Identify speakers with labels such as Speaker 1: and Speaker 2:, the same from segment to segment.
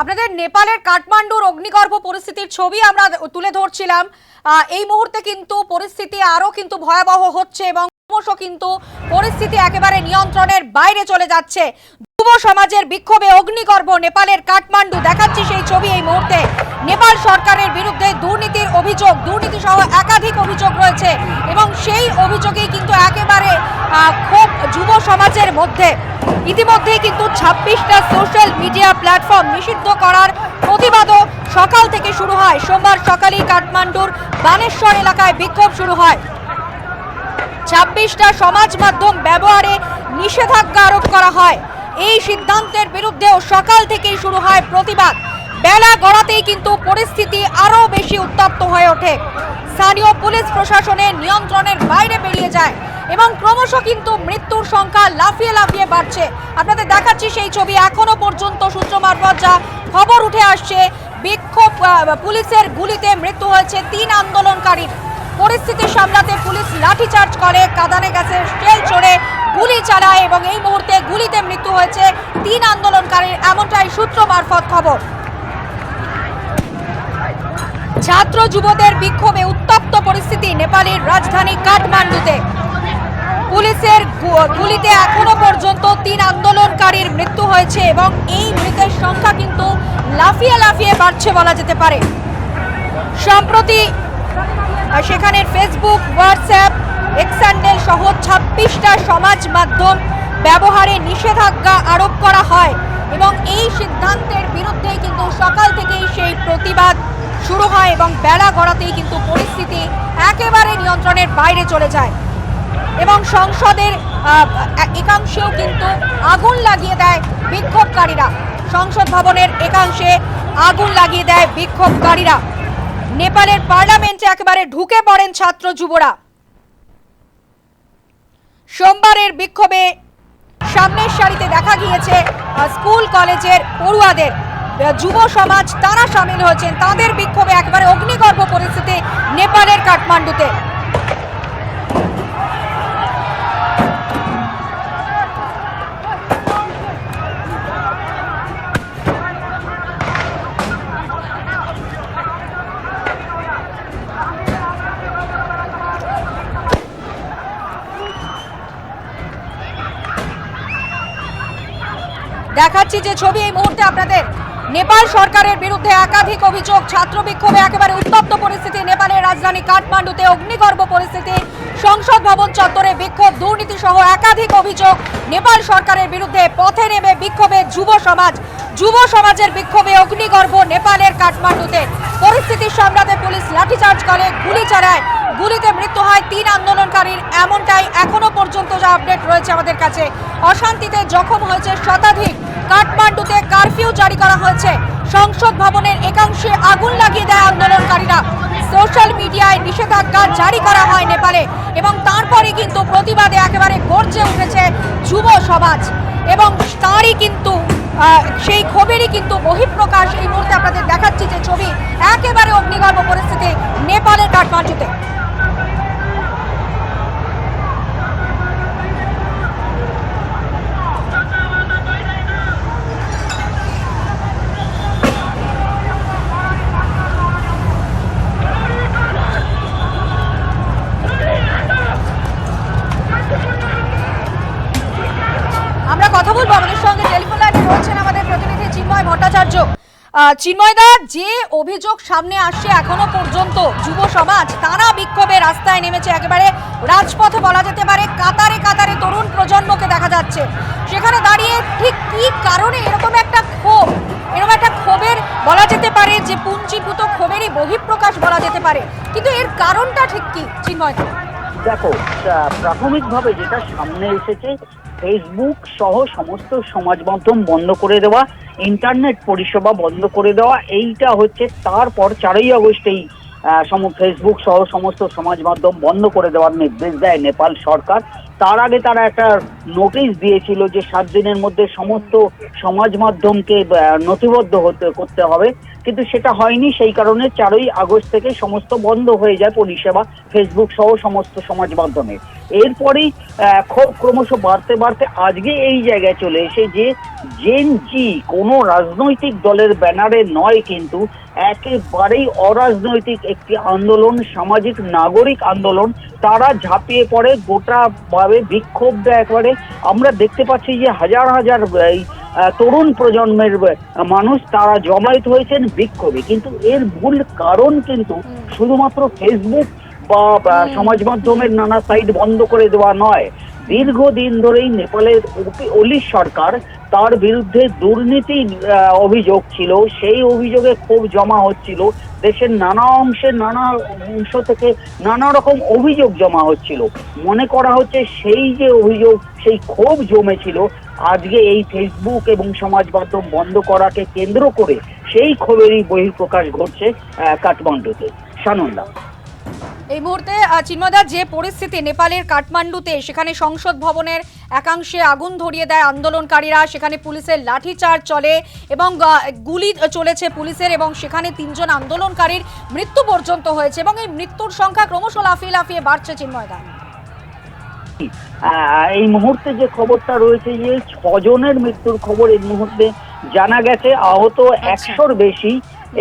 Speaker 1: আপনাদের নেপালের কাঠমান্ডুর অগ্নিগর্ভ পরিস্থিতির ছবি আমরা তুলে ধরছিলাম। এই মুহূর্তে কিন্তু পরিস্থিতি আরও কিন্তু ভয়াবহ হচ্ছে এবং ক্রমশ কিন্তু পরিস্থিতি একেবারে নিয়ন্ত্রণের বাইরে চলে যাচ্ছে। যুব সমাজের বিক্ষোভে অগ্নিগর্ভ নেপালের কাঠমান্ডু দেখাচ্ছি সেই ছবি এই মুহূর্তে। নেপাল সরকারের বিরুদ্ধে দুর্নীতির অভিযোগ দুর্নীতি সহ একাধিক অভিযোগ রয়েছে এবং সেই অভিযোগেই কিন্তু একেবারে ক্ষোভ যুব সমাজের মধ্যে। ইতিমধ্যেই কিন্তু ছাব্বিশটা সোশ্যাল মিডিয়া প্ল্যাটফর্ম নিষিদ্ধ করার প্রতিবাদও সকাল থেকে শুরু হয়। সোমবার সকালেই কাঠমান্ডুর বানেশ্বর এলাকায় বিক্ষোভ শুরু হয়। ছাব্বিশটা সমাজ মাধ্যম ব্যবহারে নিষেধাজ্ঞা আরোপ করা হয়। এই সিদ্ধান্তের বিরুদ্ধেও সকাল থেকেই শুরু হয় প্রতিবাদ। বেলা গড়াতেই কিন্তু পরিস্থিতি আরও বেশি উত্তপ্ত হয়ে ওঠে। স্থানীয় পুলিশ প্রশাসনের নিয়ন্ত্রণের বাইরে বেরিয়ে যায় এবং ক্রমশ কিন্তু মৃত্যুর সংখ্যা লাফিয়ে লাফিয়ে বাড়ছে। আপনাদের দেখাচ্ছি সেই ছবি এখনও পর্যন্ত সূত্র মারফত যা খবর উঠে আসছে। বিক্ষোভ পুলিশের গুলিতে মৃত্যু হয়েছে তিন আন্দোলনকারীর পরিস্থিতি সামলাতে পুলিশ লাঠিচার্জ করে, কাদানে গ্যাসের শেল ছড়ে গুলি চালায় এবং এই মুহূর্তে গুলিতে মৃত্যু হয়েছে তিন আন্দোলনকারীর, এমনটাই সূত্র মারফত খবর। ছাত্র যুবদের বিক্ষোভে উত্তপ্ত পরিস্থিতি নেপালের রাজধানী কাঠমান্ডুতে। পুলিশের গুলিতে এখনও পর্যন্ত তিন আন্দোলনকারীর মৃত্যু হয়েছে এবং এই মৃতের সংখ্যা কিন্তু লাফিয়ে লাফিয়ে বাড়ছে বলা যেতে পারে। সম্প্রতি, সেখানে ফেসবুক হোয়াটসঅ্যাপ এক্সান্ডেল সহ ছাব্বিশটা সমাজ মাধ্যম ব্যবহারে নিষেধাজ্ঞা আরোপ করা হয় এবং এই সিদ্ধান্তের বিরুদ্ধেই কিন্তু সকাল থেকেই সেই প্রতিবাদ শুরু হয় এবং বেলা গড়াতেই কিন্তু পরিস্থিতি একেবারে নিয়ন্ত্রণের বাইরে চলে যায়। এবং সংসদের একাংশেও কিন্তু আগুন লাগিয়ে দেয় বিক্ষোভকারীরা। সংসদ ভবনের একাংশে আগুন লাগিয়ে দেয় বিক্ষোভকারীরা। নেপালের পার্লামেন্টে একেবারে ঢুকে পড়েন ছাত্র যুবরা। সোমবারের বিক্ষোভে সামনের সারিতে দেখা গিয়েছে স্কুল, কলেজের পড়ুয়াদের। যুব সমাজ তারা সামিল হয়েছেন। তাদের বিক্ষোভে একবারে অগ্নিগর্ভ পরিস্থিতি নেপালের কাঠমান্ডুতে। দেখাচ্ছি যে ছবি এই মুহূর্তে আপনাদের। নেপাল সরকারের বিরুদ্ধে একাধিক অভিযোগ, ছাত্র বিক্ষোভে একেবারে উত্তপ্ত পরিস্থিতি, নেপালের রাজধানী কাঠমান্ডুতে অগ্নিগর্ভ পরিস্থিতি, সংসদ ভবন চত্বরে বিক্ষোভ দুর্নীতি সহ একাধিক অভিযোগ। নেপাল সরকারের বিরুদ্ধে পথে নেমে বিক্ষোভে যুব সমাজ, যুব সমাজের বিক্ষোভে অগ্নিগর্ভ নেপালের কাঠমান্ডুতে। পরিস্থিতি সামলাতে পুলিশ লাঠিচার্জ করে, গুলি চালায়। গুলিতে মৃত্যু হয় তিন আন্দোলনকারীর। এমনটাই এখনও পর্যন্ত যা আপডেট রয়েছে আমাদের কাছে। অশান্তিতে জখম হয়েছে শতাধিক। কাঠমান্ডুতে কারফিউ জারি করা হয়েছে। সংসদ ভবনের একাংশে আগুন লাগিয়ে দেয় আন্দোলনকারীরা। সোশ্যাল মিডিয়ায় নিষেধাজ্ঞা জারি করা হয় নেপালে এবং তারপরে কিন্তু প্রতিবাদে একেবারে গর্জে উঠেছে যুব সমাজ। এবং তারই কিন্তু সেই ক্ষোভেরই কিন্তু বহিঃপ্রকাশ এই মুহূর্তে আপনাদের দেখাচ্ছি যে ছবি একেবারে অগ্নিগর্ভ পরিস্থিতি নেপালের কাঠমান্ডুতে। আমরা কথা বলব। আমাদের সঙ্গে টেলিফোন লাইনে রয়েছেন আমাদের প্রতিনিধি চিন্ময় ভট্টাচার্য। চিন্ময়দা যে অভিযোগ সামনে আসছে এখনও পর্যন্ত যুব সমাজ তারা বিক্ষোভে রাস্তায় নেমেছে একেবারে রাজপথে বলা যেতে পারে কাতারে কাতারে তরুণ প্রজন্মকে দেখা যাচ্ছে। সেখানে দাঁড়িয়ে ঠিক কি কারণে এরকম একটা ক্ষোভ, এরকম একটা ক্ষোভের বলা যেতে পারে যে পুঞ্জীভূত ক্ষোভেরই বহিঃপ্রকাশ বলা যেতে পারে। কিন্তু এর কারণটা ঠিক কি চিন্ময়দা
Speaker 2: দেখো প্রাথমিকভাবে যেটা সামনে এসেছে ফেসবুক সহ সমস্ত সমাজ মাধ্যম বন্ধ করে দেওয়া ইন্টারনেট পরিষেবা বন্ধ করে দেওয়া, এইটা হচ্ছে তারপর চারই আগস্টেই ফেসবুক সহ সমস্ত সমাজ মাধ্যম বন্ধ করে দেওয়ার নির্দেশ দেয় নেপাল সরকার। তার আগে তারা একটা নোটিশ দিয়েছিল যে সাত দিনের মধ্যে সমস্ত সমাজ মাধ্যমকে নথিবদ্ধ হতে, করতে হবে। কিন্তু সেটা হয়নি, সেই কারণে চারই আগস্ট থেকে সমস্ত বন্ধ হয়ে যায় পরিষেবা ফেসবুক সহ সমস্ত সমাজ মাধ্যমে এরপরেই ক্ষোভ ক্রমশ বাড়তে বাড়তে আজকে এই জায়গায় চলে এসে যে জেন জি কোনো রাজনৈতিক দলের ব্যানারে নয় কিন্তু একেবারেই অরাজনৈতিক একটি আন্দোলন সামাজিক নাগরিক আন্দোলন তারা ঝাঁপিয়ে পড়ে গোটা ভাবে বিক্ষোভ দেয় একবারে। আমরা দেখতে পাচ্ছি যে হাজার হাজার এই তরুণ প্রজন্মের মানুষ তারা জমায়েত হয়েছেন বিক্ষোভে। কিন্তু এর মূল কারণ কিন্তু শুধুমাত্র ফেসবুক বা সমাজ মাধ্যমের নানা সাইট বন্ধ করে দেওয়া নয়। দীর্ঘদিন ধরেই নেপালের ওপি- সরকার তার বিরুদ্ধে দুর্নীতি অভিযোগ ছিল। সেই অভিযোগে খুব জমা হচ্ছিল। দেশের নানা অংশে নানা অংশ থেকে নানা রকম অভিযোগ জমা হচ্ছিল। মনে করা হচ্ছে সেই যে অভিযোগ সেই ক্ষোভ জমেছিল আজকে এই ফেসবুক এবং সমাজ মাধ্যম বন্ধ করাকে কেন্দ্র করে সেই ক্ষোভেরই বহিঃপ্রকাশ ঘটছে কাঠমান্ডুতে। সানন্দা।
Speaker 1: এই মুহূর্তে আহ, চিন্ময়দা যে পরিস্থিতি নেপালের কাঠমান্ডুতে সেখানে সংসদ ভবনের একাংশে আগুন ধরিয়ে দেয় আন্দোলনকারীরা সেখানে পুলিশের লাঠিচার্জ চলে এবং গুলি চলেছে পুলিশের এবং সেখানে তিনজন আন্দোলনকারীর মৃত্যু পর্যন্ত হয়েছে এবং এই মৃত্যুর সংখ্যা ক্রমশ লাফিয়ে লাফিয়ে বাড়ছে চিন্ময়দা।
Speaker 2: এই মুহূর্তে যে খবরটা রয়েছে যে ছজনের মৃত্যুর খবর এই মুহূর্তে জানা গেছে আহত একশোর বেশি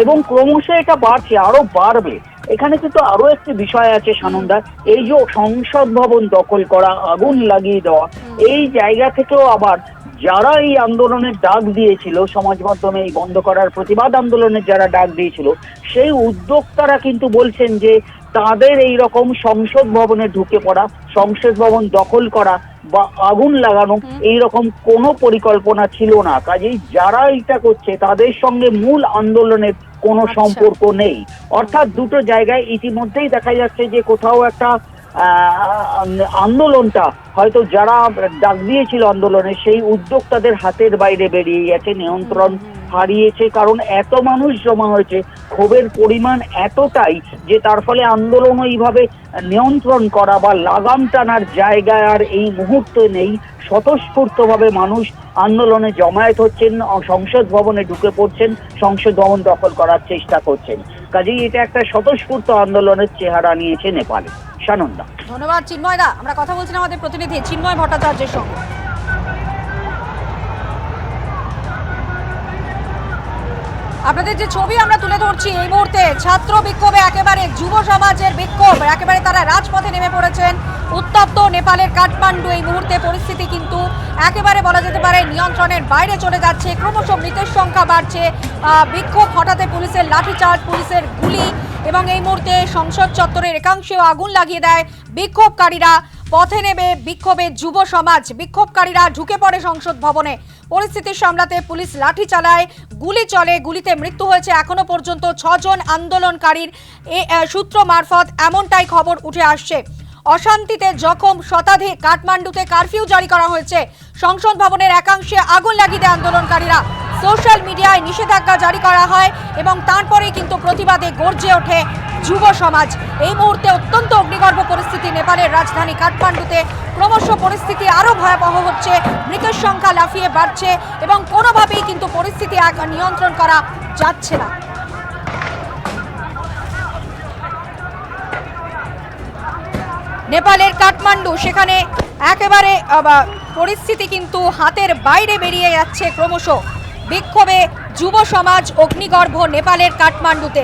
Speaker 2: এবং ক্রমশ এটা বাড়ছে আরও বাড়বে। এখানে কিন্তু আরও একটি বিষয় আছে সানন্দা, এই যে সংসদ ভবন দখল করা, আগুন লাগিয়ে দেওয়া, এই জায়গা থেকেও আবার যারা এই আন্দোলনের ডাক দিয়েছিল, সমাজ মাধ্যমে এই বন্ধ করার প্রতিবাদ আন্দোলনের যারা ডাক দিয়েছিল, সেই উদ্যোক্তারা কিন্তু বলছেন যে তাদের এই রকম সংসদ ভবনে ঢুকে পড়া, সংসদ ভবন দখল করা বা আগুন লাগানো এই রকম কোনো পরিকল্পনা ছিল না। কাজেই যারা এটা করছে, তাদের সঙ্গে মূল আন্দোলনের কোনো
Speaker 1: আচ্ছা।
Speaker 2: সম্পর্ক নেই অর্থাৎ দুটো জায়গায় ইতিমধ্যেই দেখা যাচ্ছে যে কোথাও একটা আন্দোলনটা। হয়তো যারা ডাক দিয়েছিল আন্দোলনে সেই উদ্যোক্তাদের হাতের বাইরে বেরিয়ে গেছে নিয়ন্ত্রণ হারিয়েছে কারণ এত মানুষ জমা হয়েছে ক্ষোভের পরিমাণ এতটাই যে তার ফলে আন্দোলন এইভাবে নিয়ন্ত্রণ করা বা লাগাম টানার জায়গায় আর এই মুহূর্তে নেই। স্বতঃস্ফূর্তভাবে মানুষ আন্দোলনে জমায়েত হচ্ছেন সংসদ ভবনে ঢুকে পড়ছেন সংসদ ভবন দখল করার চেষ্টা করছেন। কাজেই এটা একটা স্বতঃস্ফূর্ত আন্দোলনের চেহারা নিয়েছে নেপালে। সানন্দা।
Speaker 1: ধন্যবাদ চিন্ময় দা আমরা কথা বলছিলাম আমাদের প্রতিনিধি চিন্ময় ভট্টাচার্যের সঙ্গে। আপনাদের যে ছবি আমরা তুলে ধরছি এই মুহূর্তে ছাত্র বিক্ষোভে একেবারে যুব সমাজের বিক্ষোভ। একেবারে তারা রাজপথে নেমে পড়েছেন। উত্তপ্ত নেপালের কাঠমান্ডু এই মুহূর্তে পরিস্থিতি কিন্তু একেবারে বলা যেতে পারে নিয়ন্ত্রণের বাইরে চলে যাচ্ছে। ক্রমশ মৃতের সংখ্যা বাড়ছে। বিক্ষোভ হঠাতে পুলিশের লাঠিচার্জ, পুলিশের গুলি এবং এই মুহূর্তে সংসদ চত্বরের একাংশেও আগুন লাগিয়ে দেয় বিক্ষোভকারীরা। পথে নেমে বিক্ষোভে যুব সমাজ, বিক্ষোভকারীরা ঢুকে পড়ে সংসদ ভবনে। পরিস্থিতি সামলাতে পুলিশ লাঠি চালায়, গুলি চলে, গুলিতে মৃত্যু হয়েছে এখনও পর্যন্ত ছজন আন্দোলনকারীর। সূত্র মারফত এমনটাই খবর উঠে আসছে। অশান্তিতে জখম শতাধিক, কাঠমান্ডুতে কারফিউ জারি করা হয়েছে। সংসদ ভবনের একাংশে আগুন লাগিয়ে দেয় আন্দোলনকারীরা। সোশ্যাল মিডিয়ায় নিষেধাজ্ঞা জারি করা হয় এবং তারপরেই কিন্তু প্রতিবাদে গর্জে ওঠে যুব সমাজ। এই মুহূর্তে অত্যন্ত অগ্নিগর্ভ পরিস্থিতি, নেপালের রাজধানী কাঠমান্ডুতে। ক্রমশ পরিস্থিতি আরও ভয়াবহ হচ্ছে। মৃতের সংখ্যা লাফিয়ে বাড়ছে এবং কোনোভাবেই কিন্তু পরিস্থিতি নিয়ন্ত্রণ করা যাচ্ছে না। নেপালের কাঠমান্ডু, সেখানে একেবারে পরিস্থিতি কিন্তু হাতের বাইরে বেরিয়ে যাচ্ছে ক্রমশ। বিক্ষোভে যুব সমাজ অগ্নিগর্ভ নেপালের কাঠমান্ডুতে।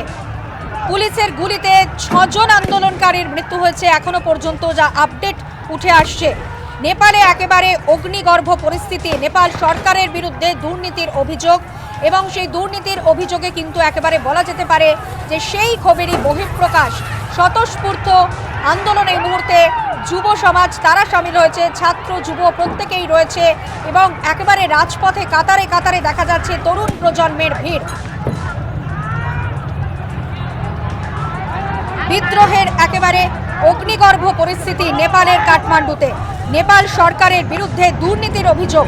Speaker 1: পুলিশের গুলিতে ছজন আন্দোলনকারীর মৃত্যু হয়েছে। এখনও পর্যন্ত যা আপডেট উঠে আসছে। নেপালে একেবারে অগ্নিগর্ভ পরিস্থিতি। নেপাল সরকারের বিরুদ্ধে দুর্নীতির অভিযোগ এবং সেই দুর্নীতির অভিযোগে কিন্তু একেবারে বলা যেতে পারে যে সেই ক্ষোভেরই বহিঃপ্রকাশ। স্বতঃস্ফূর্ত আন্দোলন এই মুহূর্তে যুব সমাজ, তারা সামিল হয়েছে, ছাত্র, যুব প্রত্যেকেই রয়েছে এবং একেবারে রাজপথে কাতারে কাতারে দেখা যাচ্ছে তরুণ প্রজন্মের ভিড়। বিদ্রোহের একেবারে অগ্নিগর্ভ পরিস্থিতি নেপালের কাঠমান্ডুতে। নেপাল সরকারের বিরুদ্ধে দুর্নীতির অভিযোগ।